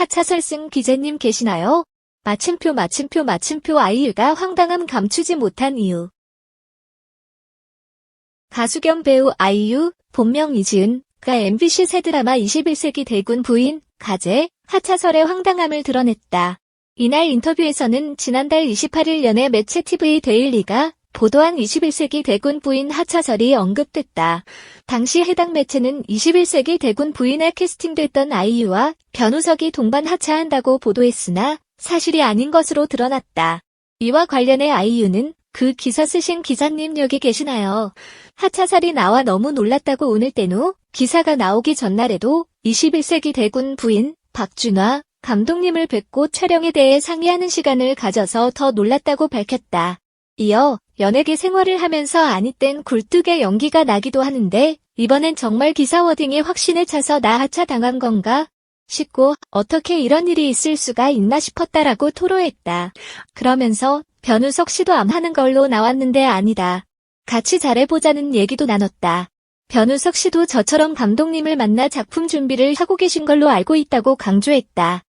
하차설 쓴 기자님 계시나요? 마침표 마침표 마침표 아이유가 황당함 감추지 못한 이유. 가수 겸 배우 아이유, 본명 이지은, 가 MBC 새 드라마 21세기 대군 부인, 가재, 하차설의 황당함을 드러냈다. 이날 인터뷰에서는 지난달 28일 연예 매체 TV 데일리가 보도한 21세기 대군 부인 하차설이 언급됐다. 당시 해당 매체는 21세기 대군 부인에 캐스팅됐던 아이유와 변우석이 동반 하차한다고 보도했으나 사실이 아닌 것으로 드러났다. 이와 관련해 아이유는 그 기사 쓰신 기자님 여기 계시나요? 하차살이 나와 너무 놀랐다고 오늘 때누 기사가 나오기 전날에도 21세기 대군 부인 박준화 감독님을 뵙고 촬영에 대해 상의하는 시간을 가져서 더 놀랐다고 밝혔다. 이어 연예계 생활을 하면서 아니 땐 굴뚝의 연기가 나기도 하는데 이번엔 정말 기사 워딩이 확신에 차서 나 하차 당한 건가? 싶고 어떻게 이런 일이 있을 수가 있나 싶었다라고 토로했다. 그러면서 변우석 씨도 암 하는 걸로 나왔는데 아니다. 같이 잘해보자는 얘기도 나눴다. 변우석 씨도 저처럼 감독님을 만나 작품 준비를 하고 계신 걸로 알고 있다고 강조했다.